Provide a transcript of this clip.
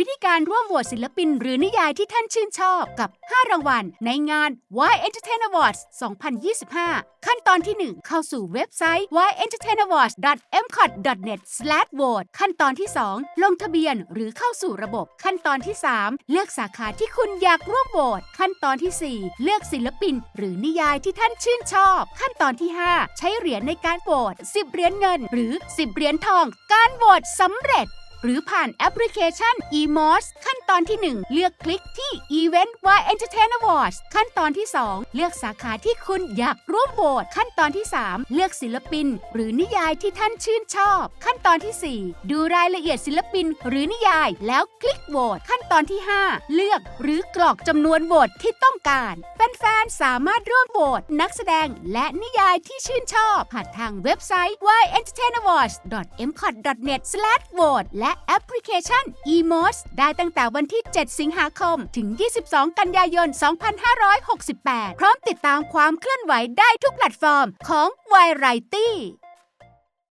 วิธีการร่วมโหวตศิลปินหรือนิยายที่ท่านชื่นชอบกับ 5 รางวัล ในงาน Y Entertain Awards 2025 ขั้นตอนที่ 1 เข้าสู่เว็บไซต์ yentertainawards.mcot.net/vote ขั้นตอนที่ 2 ลงทะเบียนหรือเข้าสู่ระบบ ขั้นตอนที่ 3 เลือกสาขาที่คุณอยากร่วมโหวตขั้นตอนที่ 4 เลือกศิลปิน หรือนิยายที่ท่านชื่นชอบ ขั้นตอนที่ 5 ใช้เหรียญในการโหวต10 เหรียญเงิน หรือ 10 เหรียญทอง การโหวตสำเร็จ หรือผ่านแอปพลิเคชัน eMOS ขั้นตอนที่ 1 เลือกคลิกที่ Event Y Entertain Awards ขั้นตอนที่ 2 เลือกสาขาที่คุณอยากร่วมโหวตขั้นตอนที่ 3 เลือกศิลปิน หรือนิยายที่ท่านชื่นชอบ ขั้นตอนที่ 4 ดูรายละเอียดศิลปิน หรือนิยายแล้วคลิกโหวตขั้น ตอนที่ 5 เลือกหรือกรอกจำนวนโหวตที่ต้องการแฟนๆสามารถร่วมโหวตนักแสดงและนิยายที่ชื่นชอบ ผ่านทางเว็บไซต์ yentertainawards.mcot.net/vote และแอปพลิเคชัน eMOS ได้ตั้งแต่วันที่ 7 สิงหาคม ถึง 22 กันยายน 2568 พร้อมติดตามความเคลื่อนไหวได้ทุกแพลตฟอร์มของ Variety